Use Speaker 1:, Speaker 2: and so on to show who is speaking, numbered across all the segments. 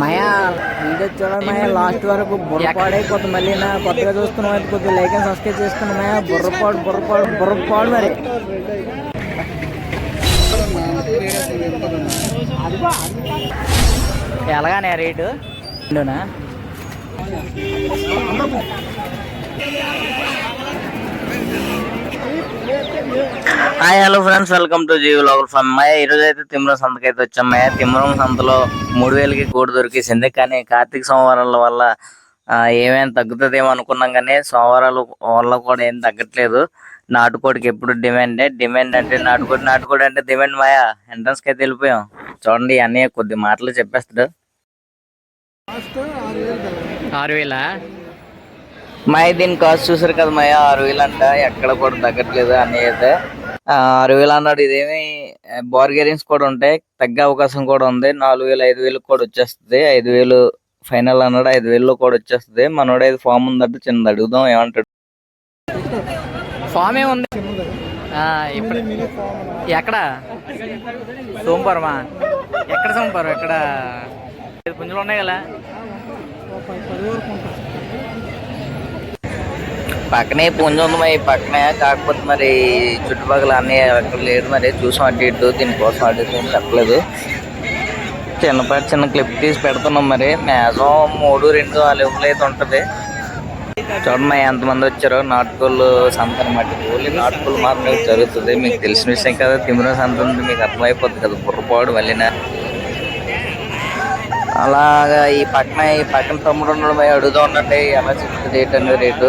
Speaker 1: మాయా video చూడండి మాయా last వరకు బుర్రపాడైపోతుంది మళ్ళీ నా కొత్తగా చూస్తున్నాం అయితే కొద్దిగా లైక్ అండ్ సబ్స్క్రైబ్ చేసుకున్నాం మాయా బుర్రపాడు బుర్రపాడు బుర్రపాడు మరి. ఎలాగానే rate? రెండునా? Hi hello friends welcome to GV local fun ఈ ఈరోజు అయితే తిమ్మరం సంతకి అయితే వచ్చాం తిమ్మరం సంతలో మూడు వేలకి కోడి దొరికేసింది. కానీ కార్తీక సోమవారాల వల్ల ఏమైనా తగ్గుతుందేమో అనుకున్నాం కానీ సోమవారాల వల్ల కూడా ఏం తగ్గట్లేదు. నాటుకోడికి ఎప్పుడు డిమాండే డిమాండ్ అంటే నాటుకోడి నాటుకోడి అంటే డిమాండ్ మాయా? ఎంట్రన్స్కి అయితే వెళ్ళిపోయాం. చూడండి అన్నీ కొద్ది మాటలు చెప్పేస్తాడు. ఆరు వేలా? మాయ దీని కాస్ట్ చూసారు కదా మాయ ఆరు వేలు అంట ఎక్కడ కూడా తగ్గట్లేదు అని అయితే ఆ, ఆరు వేలు అన్నాడు ఇదేమి బార్గెరింగ్స్ కూడా ఉంటాయి తగ్గే అవకాశం కూడా ఉంది నాలుగు వేలు ఐదు వేలు కూడా వచ్చేస్తుంది ఐదు వేలు ఫైనల్ అన్నాడు ఐదు వేలు కూడా వచ్చేస్తుంది మనోడు ఐదు ఫామ్ ఉందంటే చిన్నది అడుగుదాం ఏమంటాడు? ఫామ్ ఏముంది ఇప్పుడు ఎక్కడ? సోంపురమా? ఎక్కడ సోంపురం? ఎక్కడ? పుంజులు ఉన్నాయి కదా? పక్కనే పుంజు ఉంది మరి పక్కనే కాకపోతే మరి చుట్టుపక్కల అన్ని ఎక్కడ లేదు మరి. చూసాం అటు ఇటు దీనికోసం అటు ఇటు ఏం చెప్పలేదు. చిన్నపాటి చిన్న క్లిప్ తీసి పెడుతున్నాం మరి. మ్యాక్సిమం మూడు రెండు ఆ లెవెల్ అయితే ఉంటుంది. చూడండి ఎంతమంది వచ్చారో. నాటుకోళ్ళు సంత అనమాట ఓన్లీ నాటుకోళ్ళు మాత్రమే జరుగుతుంది. మీకు తెలిసిన విషయం కదా తిమిరం సంత ఉంది. మీకు అర్థమైపోతుంది కదా బుర్రపాడు మళ్ళీనా అలాగా ఈ పక్కన ఈ పక్కన తమ్ముడు ఉండడం మరి అడుగుతూ ఉండండి ఎలా చెప్తుంది రేట్ అనేది రేటు.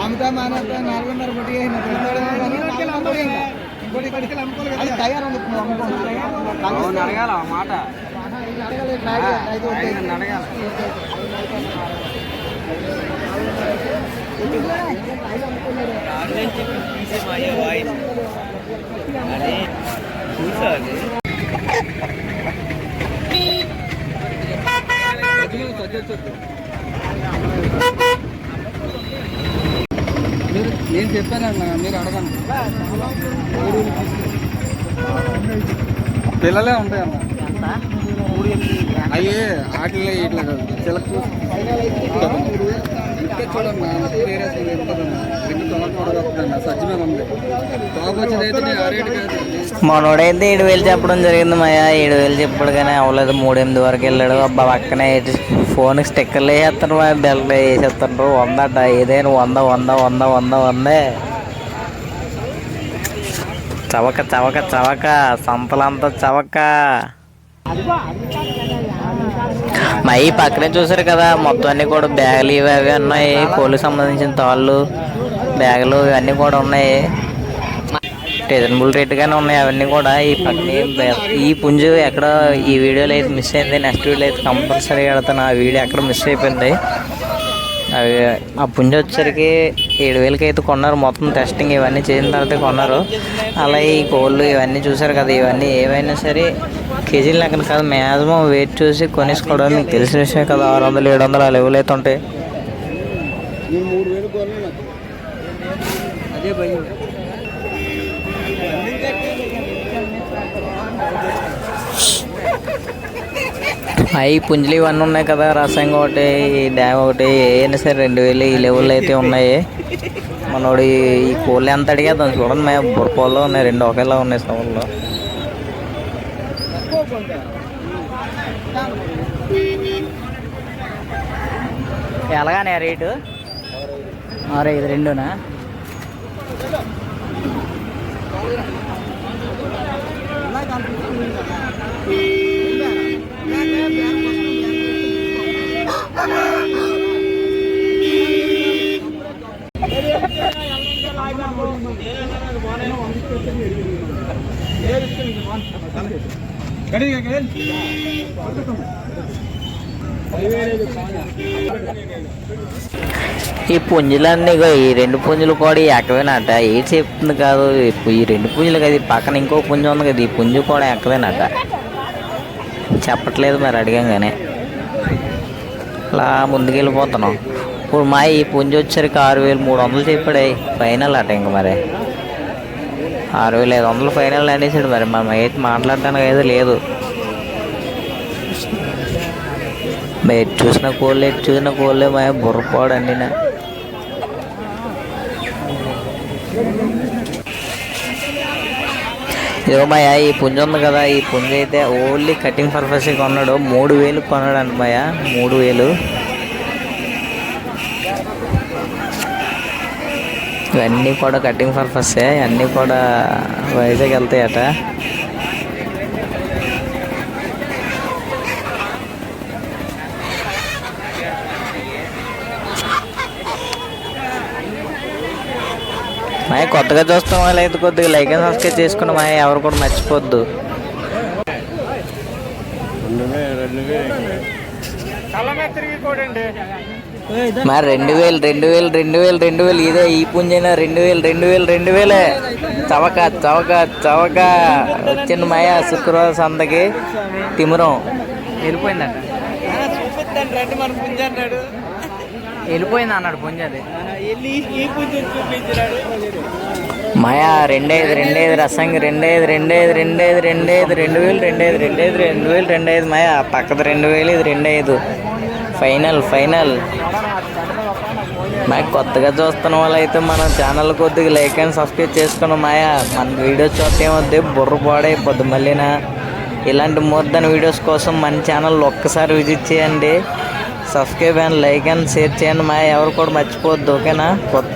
Speaker 2: అమ్ముతా మానేస్తా నాలుగున్నర కొట్టి ఇంకోటి కడికి అమ్ముకోవాలి కదా తయారు అవును అడగాల మాట అడగాల మీరు నేను చెప్పానన్నా మీరు అడగండి పిల్లలే ఉంటాయన్న అయ్యే ఆటలే ఇట్లా కాదు. చిలక చూడండి వేరే
Speaker 1: మనోడైతే ఏడు వేలు చెప్పడం జరిగింది మాయా. ఏడు వేలు చెప్పాడు కానీ అవ్వలేదు మూడెనిమిది వరకు వెళ్ళాడు. అబ్బా పక్కనే ఫోన్ స్టిక్కర్లు వేసేస్తారు మా బెల్ట్ వేసేస్తారు వంద ఏదైనా వంద వంద వంద వంద వందే. చవక చవక చవక. సంతలంతా చవక. మా ఈ పక్కనే చూసారు కదా మొత్తం అన్ని కూడా బ్యాగులు ఇవి అవి ఉన్నాయి. కోళ్ళకి సంబంధించిన తాళ్ళు బ్యాగులు ఇవన్నీ కూడా ఉన్నాయి. రీజనబుల్ రేట్గానే ఉన్నాయి అవన్నీ కూడా ఈ పక్కనే ఈ పుంజు ఎక్కడ ఈ వీడియోలో అయితే మిస్ అయింది. నెక్స్ట్ వీడియో అయితే కంపల్సరీ వెళ్తాను. ఆ వీడియో ఎక్కడ మిస్ అయిపోయింది? అవి ఆ పుంజు వచ్చేసరికి ఏడు వేలకి అయితే కొన్నారు. మొత్తం టెస్టింగ్ ఇవన్నీ చేసిన తర్వాత కొన్నారు. అలా ఈ కోళ్ళు ఇవన్నీ చూసారు కదా ఇవన్నీ ఏవైనా సరే కేజీల లెక్కన కాదు మ్యాక్సిమం వెయిట్ చూసి కొనేసుకోవడం మీకు తెలిసిన విషయం కదా. ఆరు వందలు ఏడు వందలు ఆ లెవెల్ అయితే ఉంటాయి
Speaker 2: నేను మూడు వేలు కొన్నాను అదే భయం
Speaker 1: అవి పుంజులు ఇవన్నీ ఉన్నాయి కదా. రసంగా ఒకటి డ్యామ్ ఒకటి ఏమైనా సరే రెండు వేలు ఈ లెవెల్ అయితే ఉన్నాయి. మనోడు ఈ- కోళ్ళు ఎంత అడిగేద్దాం చూడండి మేము బుర్రపోల్లో ఉన్నాయి రెండు ఒకేలా ఉన్నాయి సవాల్లో ఎలాగానే రేటు? ఆరు ఐదు రెండునా? ఈ పుంజులన్నీ ఈ రెండు పుంజులు కూడా ఎక్కవేనట. ఏ చెప్తుంది కాదు ఈ రెండు పుంజులు కదా పక్కన ఇంకో పుంజు ఉంది కదా ఈ పుంజు కూడా ఎక్కవేనట. చెప్పట్లేదు మరి అడిగాగానే అలా ముందుకెళ్ళిపోతున్నాం. ఇప్పుడు మా ఈ పుంజు వచ్చరికి ఆరు వేలు మూడు వందలు చెప్పాడు ఫైనల్ అట ఇంక మరి. ఆరు వేలు ఐదు వందలు ఫైనల్ అనేసాడు మరి మనం అయితే మాట్లాడడానికి అయితే లేదు. మరి ఎటు చూసిన కోళ్ళు ఎటు చూసిన కోళ్ళే మా బుర్రపాడు అండి నా ఇదిగో ఈ పుంజ ఉంది కదా ఈ పుంజ అయితే ఓన్లీ కటింగ్ పర్పస్ కొన్నాడు. మూడు వేలు కొన్నాడు అంట మాయ మూడు వేలు. ఇవన్నీ కూడా కటింగ్ పర్పస్ అన్నీ కూడా వైజాగ్ వెళ్తాయట. మాయ కొత్తగా చూస్తాం వాళ్ళు అయితే కొద్దిగా లైక్ అండ్ సబ్స్క్రైబ్ చేసుకుని మాయ ఎవరు కూడా మర్చిపోద్దు. మరి రెండు వేలు రెండు వేలు రెండు వేలు రెండు వేలు ఇదే ఈ పుంజైనా రెండు వేలు రెండు వేలు రెండు వేలే చవక చవక చవక. వచ్చింది మాయ శుక్రవారం సంతకి. తిమిరం. వెళ్ళిపోయిందంట
Speaker 2: రండి మన పుంజ అన్నాడు
Speaker 1: వెళ్ళిపోయింది అన్నాడు పుంజ అది మాయా రెండేది రెండేది రసంగి రెండేది రెండేది రెండేది రెండేది రెండు వేలు రెండేది రెండేది రెండు వేలు రెండేది మాయా పక్కది రెండు వేలు ఇది రెండేదు. Final final. మాకు కొత్తగా చూస్తున్న వాళ్ళైతే మన ఛానల్ కొద్దిగా లైక్ అండ్ సబ్స్క్రైబ్ చేసుకున్నాం మాయా మన వీడియోస్ చూస్తే ఏమొద్ది? బుర్ర పాడైపోద్ది మళ్ళీనా. ఇలాంటి మోద్దని వీడియోస్ కోసం మన ఛానల్ ఒక్కసారి విజిట్ చేయండి. Subscribe and like and share చేయండి. మా ఎవరు కూడా మర్చిపోవద్దు ఓకేనా? కొత్త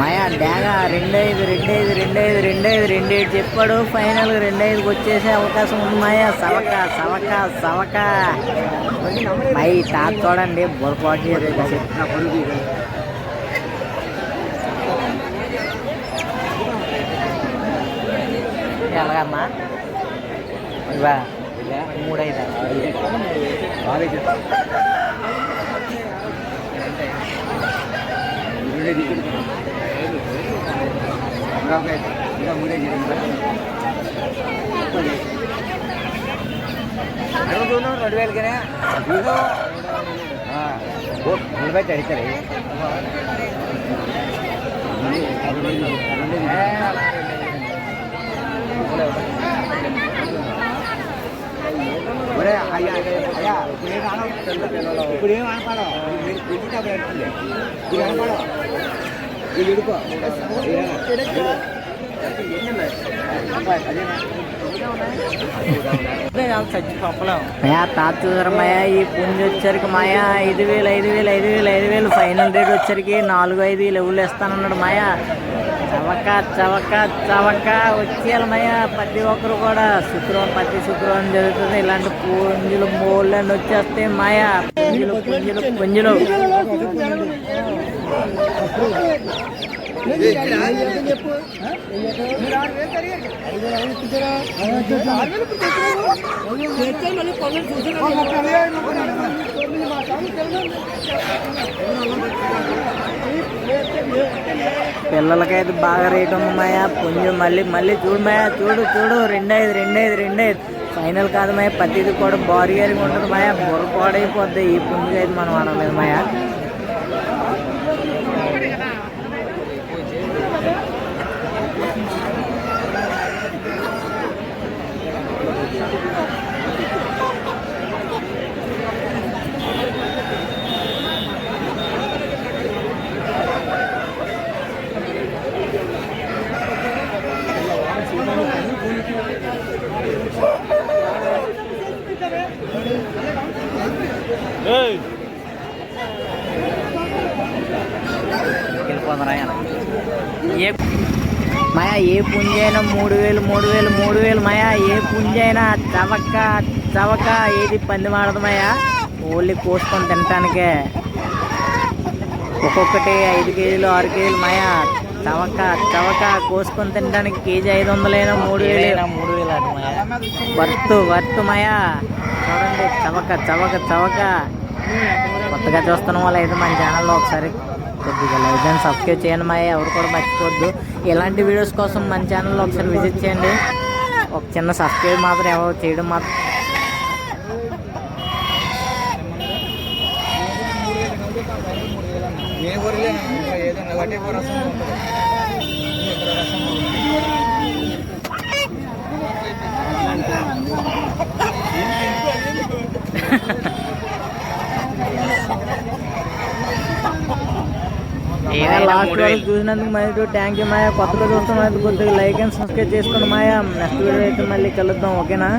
Speaker 1: మాయా డాగా రెండైదు రెండైదు రెండైదు రెండైదు రెండైదు చెప్పాడు. ఫైనల్ రెండైదుకి వచ్చేసే అవకాశం ఉంది మాయా. సవక సవక సవక. మై తాత చూడండి బొరపాటు ఎలాగమ్మా? ఇవా మూడైదు
Speaker 2: రెండు వేలకనే నిలబెట్టి అడిగారు ఇప్పుడు ఏం అనపడో మీరు పుట్టినప్పుడు అడుగుతుంది ఇప్పుడు అనపడో ఇది ఇడుకో
Speaker 1: తాత మాయా? ఈ పుంజు వచ్చరికి మాయా ఐదు వేలు ఐదు వేలు ఐదు వేలు ఐదు వేలు ఫైనల్ రేట్ వచ్చరికి నాలుగు ఐదు లెవెల్ ఇస్తానన్నాడు మాయా? చవక చవక చవక వచ్చేయాలి ప్రతి ఒక్కరు కూడా శుక్రవారం ప్రతి శుక్రవారం జరుగుతుంది. ఇలాంటి పుంజులు మోళ్ళు వచ్చేస్తే మాయా. పుంజులు పుంజులు పుంజులు. పిల్లలకైతే బాగా రేట్ ఉంది కొంచెం పుంజు మళ్ళీ మళ్ళీ చూడు మాయా చూడు చూడు. రెండైదు రెండైదు రెండైదు. ఫైనల్ కాదు మాయా ప్రతిది కూడా బాడీ గారికి ఉంటుంది మాయా బుర్ర పాడైపోద్ది. ఈ పుంజు అయితే మనం అనలేదు మాయా
Speaker 3: మాయా ఏ పుంజ అయినా మూడు వేలు మూడు వేలు మూడు వేలు మాయా? ఏ పుంజ అయినా చవక చవక ఏది పంది మాడదు మాయా? ఓన్లీ కోసుకొని తినటానికే. ఒక్కొక్కటి ఐదు కేజీలు ఆరు కేజీలు మాయా? చవక చవక కోసుకొని తినడానికి కేజీ ఐదు వందలైనా మూడు వేలు. మూడు వేలు వర్త్ వర్త్ మాయా? చూడండి చవక చవక చవక. కొత్తగా చూస్తున్న వాళ్ళు అయితే మన ఛానల్లో ఒకసారి కొద్దిగా లైక్ అండ్ సబ్స్క్రైబ్ చేయండి మా ఎవరు కూడా మర్చిపోవద్దు. ఇలాంటి వీడియోస్ కోసం మన ఛానల్లో ఒకసారి విజిట్ చేయండి. ఒక చిన్న సబ్స్క్రైబ్ మాత్రం ఎవరు చేయడం మాత్రం
Speaker 2: ఏ ఊరిలో ఏదైనా ఒకటి రసం ఉంటుంది రసం
Speaker 3: లాస్ట్ వరకు చూసినందుకు మరి థ్యాంక్ యూ మాయా. కొత్తగా చూస్తున్నందుకు కొద్దిగా లైక్ అండ్ సబ్స్క్రైబ్ చేసుకోండి మాయా. నెక్స్ట్ వీడియో అయితే మళ్ళీ కలుద్దాం ఓకేనా